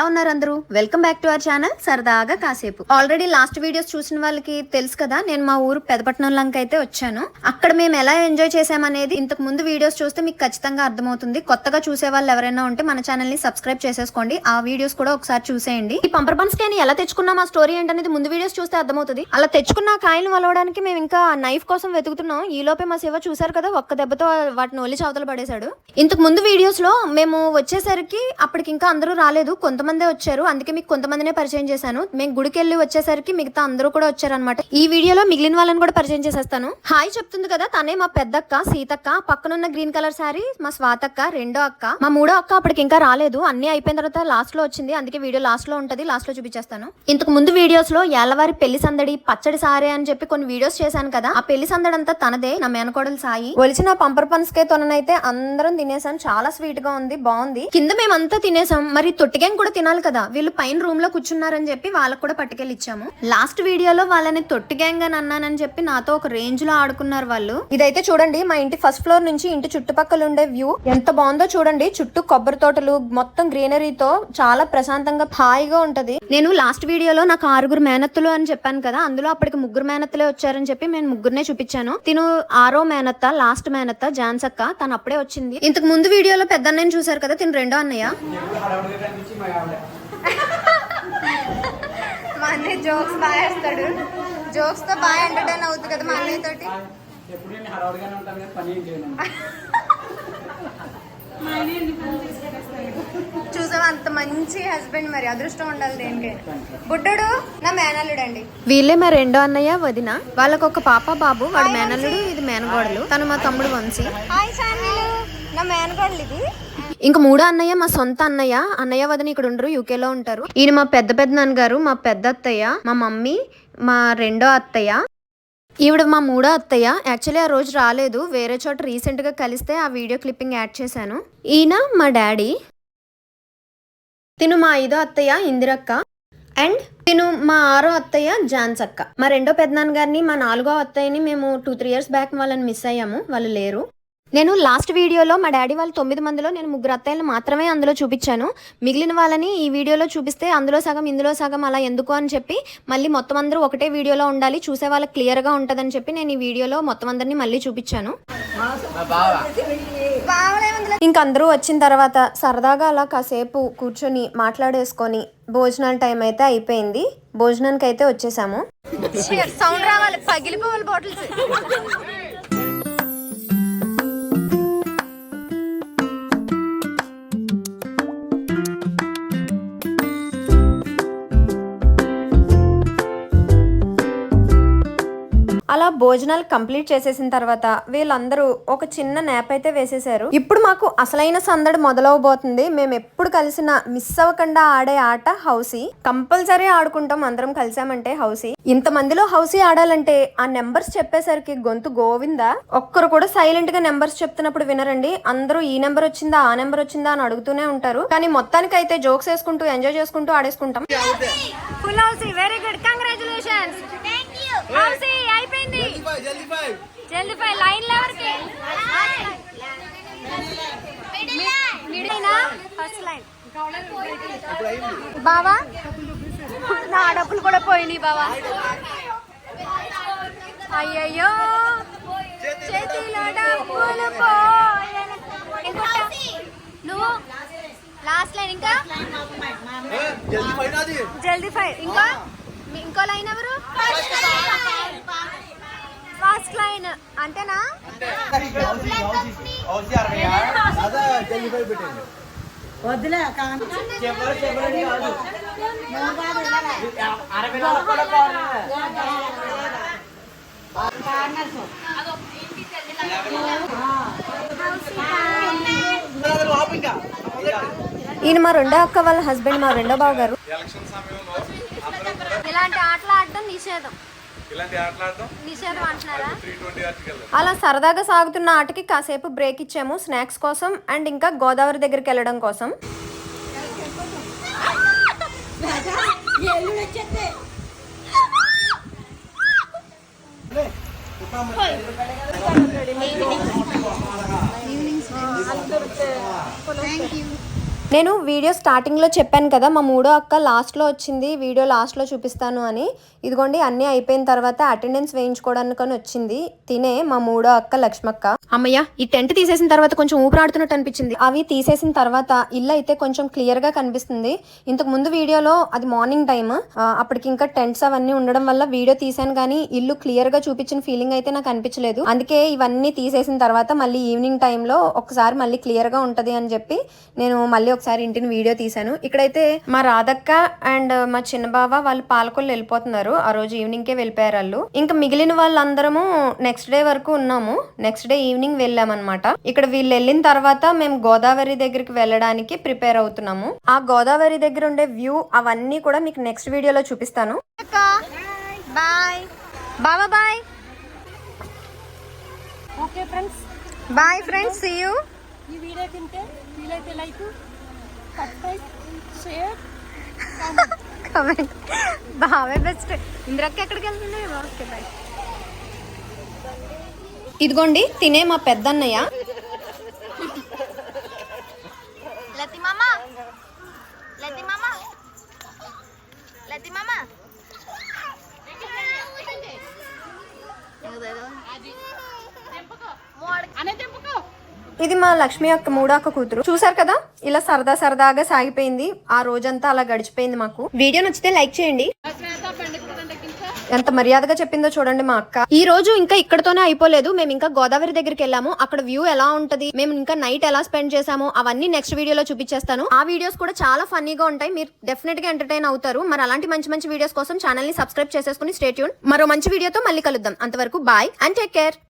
ఎలా ఉన్నారు అందరూ? Welcome back to our channel సరదాగా కాసేపు. ఆల్రెడీ లాస్ట్ వీడియోస్ చూసిన వాళ్ళకి తెలుసు కదా నేను మా ఊరు పెదపట్నం లంక అయితే వచ్చాను. అక్కడ మేము ఎలా ఎంజాయ్ చేసామనేది ఇంతకు ముందు వీడియోస్ చూస్తే మీకు ఖచ్చితంగా అర్థమవుతుంది. కొత్తగా చూసే వాళ్ళు ఎవరైనా ఉంటే మన ఛానల్ని సబ్స్క్రైబ్ చేసేసుకోండి. ఆ వీడియోస్ కూడా ఒకసారి చూసేయండి. ఈ పంపర్ బన్స్ కాయని ఎలా తెచ్చుకున్నాం ఆ స్టోరీ ఏంటనేది ముందు వీడియోస్ చూస్తే అర్థమవుతుంది. అలా తెచ్చుకున్న కాయలు వలవడానికి మేము ఇంకా నైఫ్ కోసం వెతుకుతున్నాం. ఈ లోపే మా శివ చూసారు కదా ఒక్క దెబ్బతో వాటిని ఒలి చవతలు పడేశాడు. ఇంతకు ముందు వీడియోస్లో మేము వచ్చేసరికి అప్పటికి ఇంకా అందరూ రాలేదు. కొంతమంది వచ్చారు. అందుకే మీకు కొంతమందినే పరిచయం చేశాను. మేము గుడికి వెళ్ళి వచ్చేసరికి మిగతా అందరూ కూడా వచ్చారనమాట ఈ వీడియోలో మిగిలిన వాళ్ళని కూడా పరిచయం చేసేస్తాను. హాయ్ చెప్తుంది కదా తనే మా పెద్దక్క సీతక్క పక్కనున్న గ్రీన్ కలర్ శారీ మా స్వాతక్క రెండో అక్క మా మూడో అక్క అప్పటికి ఇంకా రాలేదు. అన్ని అయిపోయిన తర్వాత లాస్ట్లో వచ్చింది. అందుకే వీడియో లాస్ట్లో ఉంటది లాస్ట్లో చూపించేస్తాను. ఇంతకు ముందు వీడియోస్లో ఏళ్ళవారి పెళ్ళి సందడి పచ్చడి సారే అని చెప్పి కొన్ని వీడియోస్ చేశాను కదా ఆ పెళ్ళి సందడి అంతా తనదే నా మేనకోడలు సాయి. ఒలిచిన పంపర్ పన్స్కే తొననైతే అందరం తినేసాం. చాలా స్వీట్గా ఉంది బాగుంది. కింద మేమంతా తినేసాం. మరి తొట్టికేం కూడా తినాలి కదా. వీళ్ళు పైన రూమ్లో కూర్చున్నారని చెప్పి వాళ్ళకు కూడా పట్టుకెళ్ళి ఇచ్చాము. లాస్ట్ వీడియోలో వాళ్ళని తొట్టి గ్యాంగ్ అని అన్నానని చెప్పి నాతో ఒక రేంజ్లో ఆడుకున్నారు వాళ్ళు. ఇదైతే చూడండి మా ఇంటి ఫస్ట్ ఫ్లోర్ నుంచి ఇంటి చుట్టుపక్కల ఉండే వ్యూ ఎంత బాగుందో చూడండి చుట్టూ కొబ్బరి తోటలు మొత్తం గ్రీనరీతో చాలా ప్రశాంతంగా హాయిగా ఉంటది. నేను లాస్ట్ వీడియోలో నాకు ఆరుగురు మేనత్తులు అని చెప్పాను కదా అందులో అప్పటికి ముగ్గురు మేనత్తలే వచ్చారని చెప్పి నేను ముగ్గురునే చూపించాను. తిను ఆరో మేనత్త లాస్ట్ మేనత్త జాన్సక్క తను అప్పుడే వచ్చింది. ఇంతకు ముందు వీడియోలో పెద్ద అన్నయ్యని చూసారు కదా తిను రెండో అన్నయ్య. మా అన్నయ్య జోక్స్ బాగా వేస్తాడు జోక్స్తో బాగా ఎంటర్టైన్ అవుతుంది కదా మా అన్నయ్య తోటి. ఎప్పుడు నేను హడావుడిగానే ఉంటాను కదా పని చూసావా అంత మంచి హస్బెండ్ మరి. అదృష్టం ఉండాలి దేనికైనా బుడ్డడు నా మేనల్లుడు అండి వీళ్ళే మా రెండో అన్నయ్య వదిన. వాళ్ళకు ఒక పాప బాబు వాడు మేనల్లుడు ఇది మేనగోడలు. తను మా తమ్ముడు వంశీ. హాయ్ నా మేనగోడలు ఇది. ఇంక మూడో అన్నయ్య మా సొంత అన్నయ్య. అన్నయ్య వదిన ఇక్కడ ఉండరు యూకేలో ఉంటారు. ఈయన మా పెద్ద పెద్ద నాన్నగారు మా పెద్ద అత్తయ్య మా మమ్మీ మా రెండో అత్తయ్య. ఈవిడ మా మూడో అత్తయ్య. యాక్చువల్లీ ఆ రోజు రాలేదు. వేరే చోట రీసెంట్గా కలిస్తే ఆ వీడియో క్లిప్పింగ్ యాడ్ చేశాను. ఈయన మా డాడీ. తిను మా ఐదో అత్తయ్య ఇందిరక్క. అండ్ తిను మా ఆరో అత్తయ్య జాన్స్ అక్క మా రెండో పెద్దనాన్న గారిని మా నాలుగో అత్తయ్యని మేము టూ త్రీ ఇయర్స్ బ్యాక్ వాళ్ళని మిస్ అయ్యాము. వాళ్ళు లేరు. నేను లాస్ట్ వీడియోలో మా డాడీ వాళ్ళు తొమ్మిది మందిలో నేను ముగ్గురు అత్తయ్యలు మాత్రమే అందులో చూపించాను. మిగిలిన వాళ్ళని ఈ వీడియోలో చూపిస్తే అందులో సగం ఇందులో సగం అలా ఎందుకు అని చెప్పి మళ్ళీ మొత్తం అందరూ ఒకటే వీడియోలో ఉండాలి. చూసే వాళ్ళకి క్లియర్గా ఉంటుందని చెప్పి నేను ఈ వీడియోలో మొత్తం అందరినీ మళ్ళీ చూపించాను. ఇంక అందరూ వచ్చిన తర్వాత సరదాగా అలా కాసేపు కూర్చొని మాట్లాడేసుకొని భోజనాల టైం అయితే అయిపోయింది. భోజనానికి అయితే వచ్చేసాము సౌండ్ రావాలి. పగిలిపోవాలి బాటిల్స్ భోజనాలు కంప్లీట్ చేసేసిన తర్వాత వీళ్ళందరూ ఒక చిన్న నేప్ అయితే వేసేసారు ఇప్పుడు మాకు అసలైన సందడి మొదలవబోతుంది. మేము ఎప్పుడు కలిసిన మిస్ అవ్వకుండా ఆడే ఆట హౌసీ. కంపల్సరీ ఆడుకుంటాం. అందరం కలిసామంటే హౌసీ. ఇంత మందిలో హౌసీ ఆడాలంటే ఆ నెంబర్స్ చెప్పేసరికి గొంతు గోవిందా? ఒక్కరు కూడా సైలెంట్గా నెంబర్స్ చెప్తున్నప్పుడు వినరండి. అందరూ ఈ నెంబర్ వచ్చిందా ఆ నెంబర్ వచ్చిందా అని అడుగుతూనే ఉంటారు. కానీ మొత్తానికి అయితే జోక్స్ వేసుకుంటూ ఎంజాయ్ చేసుకుంటూ ఆడేసుకుంటాం. వెరీ గుడ్ కంగ్రాచులేషన్స్ జల్దీ ఫై లైన్ ఎవరికి? First line. బావా? నా డబ్బులు కూడా పోయినాయి బావా. అయ్యయ్యో. చేతిలో డబ్బులు నువ్వు లాస్ట్ లైన్ ఇంకా? జల్దీ ఫైర్ ఇంకా? ఇంకో లైన్ ఎవరు? ఫస్ట్ లైన్ అంతేనా? వద్దులే. ఈయన మా రెండో అక్క వాళ్ళ హస్బెండ్ మా రెండో బావ గారు ఎలక్షన్ సమయంలో అందరూ కూడా ఇలాంటి ఆటలు ఆడటం నిషేధం. అలా సరదాగా సాగుతున్న ఆటకి కాసేపు బ్రేక్ ఇచ్చాము స్నాక్స్ కోసం అండ్ ఇంకా గోదావరి దగ్గరికి వెళ్ళడం కోసం. నేను వీడియో స్టార్టింగ్లో చెప్పాను కదా మా మూడో అక్క లాస్ట్లో వచ్చింది వీడియో లాస్ట్లో చూపిస్తాను అని. ఇదిగోండి అన్ని అయిపోయిన తర్వాత అటెండెన్స్ వేయించుకోవడానికి అని వచ్చింది. తినే మా మూడో అక్క లక్ష్మక్క. అమ్మయ్య ఈ టెంట్ తీసేసిన తర్వాత కొంచెం ఊపిరాడుతున్నట్టు అనిపించింది. అవి తీసేసిన తర్వాత ఇల్లు అయితే కొంచెం క్లియర్గా కనిపిస్తుంది. ఇంతకు ముందు వీడియోలో అది మార్నింగ్ టైం అప్పటికి ఇంకా టెంట్స్ అవన్నీ ఉండడం వల్ల వీడియో తీసాను కానీ ఇల్లు క్లియర్గా చూపించిన ఫీలింగ్ అయితే నాకు అనిపించలేదు. అందుకే ఇవన్నీ తీసేసిన తర్వాత మళ్ళీ ఈవినింగ్ టైంలో ఒకసారి మళ్ళీ క్లియర్గా ఉంటది అని చెప్పి నేను మళ్ళీ ఒకసారి ఇంటిని వీడియో తీశాను. ఇక్కడైతే మా రాధక్క అండ్ మా చిన్న బావ వాళ్ళు పాలకొల్లు వెళ్ళిపోతున్నారు. ఆ రోజు ఈవినింగ్ కే వెళ్ళిపోయారు వాళ్ళు. ఇంకా మిగిలిన వాళ్ళందరము నెక్స్ట్ డే వరకు ఉన్నాము. నెక్స్ట్ డే ఈవినింగ్ వెళ్ళామన్నమాట. ఇక్కడ వీళ్ళు వెళ్ళిన తర్వాత మేము గోదావరి దగ్గరికి వెళ్ళడానికి ప్రిపేర్ అవుతున్నాము. ఆ గోదావరి దగ్గర ఉండే వ్యూ అవన్నీ కూడా మీకు నెక్స్ట్ వీడియోలో చూపిస్తాను. Bye. Baba bye. Okay friends bye friends see you ఈ వీడియో తింటే వీలైతే లైక్ కమెంట్ బావే బెస్ట్ ఇంద్రక్క ఎక్కడికి వెళ్తుంది ఓకే బాయ్ ఇదిగోండి తినే మా పెద్దన్నయ్య. లతి మామ. ఇది మా లక్ష్మి యొక్క మూడాక కూతురు. చూసారు కదా? ఇలా సరదా సరదాగా సాగిపోయింది. ఆ రోజంతా అలా గడిచిపోయింది మాకు. వీడియో నచ్చితే లైక్ చేయండి. ఎంత మర్యాదగా చెప్పిందో చూడండి మా అక్క. ఈ రోజు ఇంకా ఇక్కడతోనే అయిపోలేదు. మేము ఇంకా గోదావరి దగ్గరికి వెళ్ళాము. అక్కడ వ్యూ ఎలా ఉంటది? మేము ఇంకా నైట్ ఎలా స్పెండ్ చేసాము అవన్నీ నెక్స్ట్ వీడియోలో చూపించేస్తాను. ఆ వీడియోస్ కూడా చాలా ఫన్నీగా ఉంటాయి. మీరు డెఫినెట్గా ఎంటర్టైన్ అవుతారు. మరి అలాంటి మంచి మంచి వీడియోస్ కోసం ఛానల్ని సబ్స్క్రైబ్ చేసేసుకుని స్టేట్యూన్ మరో మంచి వీడియోతో మళ్ళీ కలుద్దాం. అంతవరకు బాయ్ అండ్ టేక్ కేర్